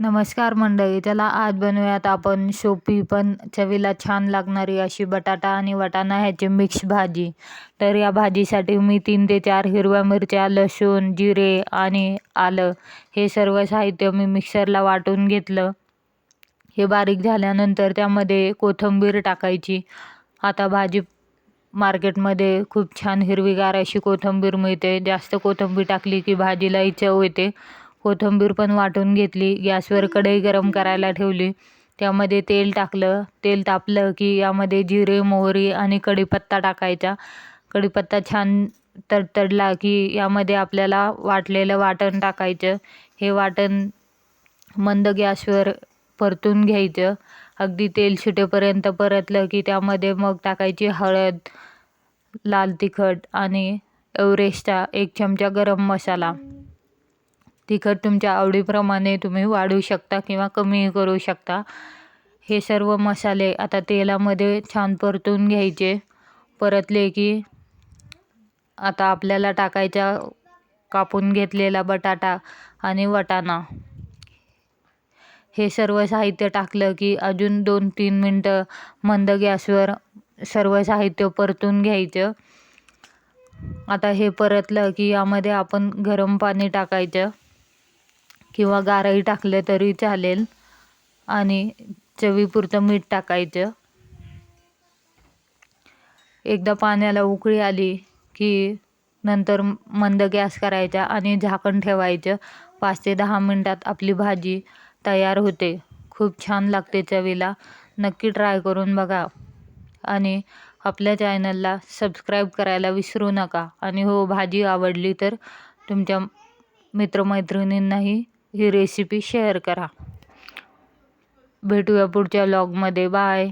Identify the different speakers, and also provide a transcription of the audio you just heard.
Speaker 1: नमस्कार मंडळी चला आज बनवूयात आपण सोपी पण. चवीला छान लागणारी अशी बटाटा आणि वाटाणा ह्याची मिक्स भाजी. तर या भाजीसाठी मी तीन ते चार हिरव्या मिरच्या लसूण जिरे आणि आलं हे सर्व साहित्य मी मिक्सरला वाटून घेतलं. हे बारीक झाल्यानंतर त्यामध्ये कोथिंबीर टाकायची. आता भाजी मार्केटमध्ये खूप छान हिरवीगार अशी कोथिंबीर मिळते. जास्त कोथिंबीर टाकली की भाजीलाही चव येते. कोथिंबीर पण वाटून घेतली. गॅसवर कढई गरम करायला ठेवली. त्यामध्ये तेल टाकलं. तेल तापलं की यामध्ये जिरे मोहरी आणि कढीपत्ता टाकायचा. कढीपत्ता छान तडतडला की यामध्ये आपल्याला वाटलेलं वाटण टाकायचं. हे वाटण मंद गॅसवर परतून घ्यायचं. अगदी तेल सुटेपर्यंत परतलं की त्यामध्ये मग टाकायची हळद लाल तिखट आणि एवरेस्टचा एक चमचा गरम मसाला. तिखट तुमच्या आवडीप्रमाणे तुम्ही वाढवू शकता किंवा कमी करू शकता. हे सर्व मसाले आता तेलामध्ये छान परतून घ्यायचे. परतले की आता आपल्याला टाकायचा कापून घेतलेला बटाटा आणि वटाणा. हे सर्व साहित्य टाकलं की अजून दोन तीन मिनटं मंद गॅसवर सर्व साहित्य परतून घ्यायचं. आता हे परतलं की यामध्ये आपण गरम पाणी टाकायचं. किंवा गारही टाकलं तरी चालेल. आणि चवीपुरतं मीठ टाकायचं. एकदा पाण्याला उकळी आली की नंतर मंद गॅस करायचा आणि झाकण ठेवायचं. पाच ते दहा मिनटात आपली भाजी तयार होते. खूप छान लागते चवीला. नक्की ट्राय करून बघा. आणि आपल्या चॅनलला सबस्क्राईब करायला विसरू नका. आणि हो भाजी आवडली तर तुमच्या मित्रमैत्रिणींनाही ही रेसिपी शेअर करा. भेटूया पुढच्या व्लॉगमध्ये बाय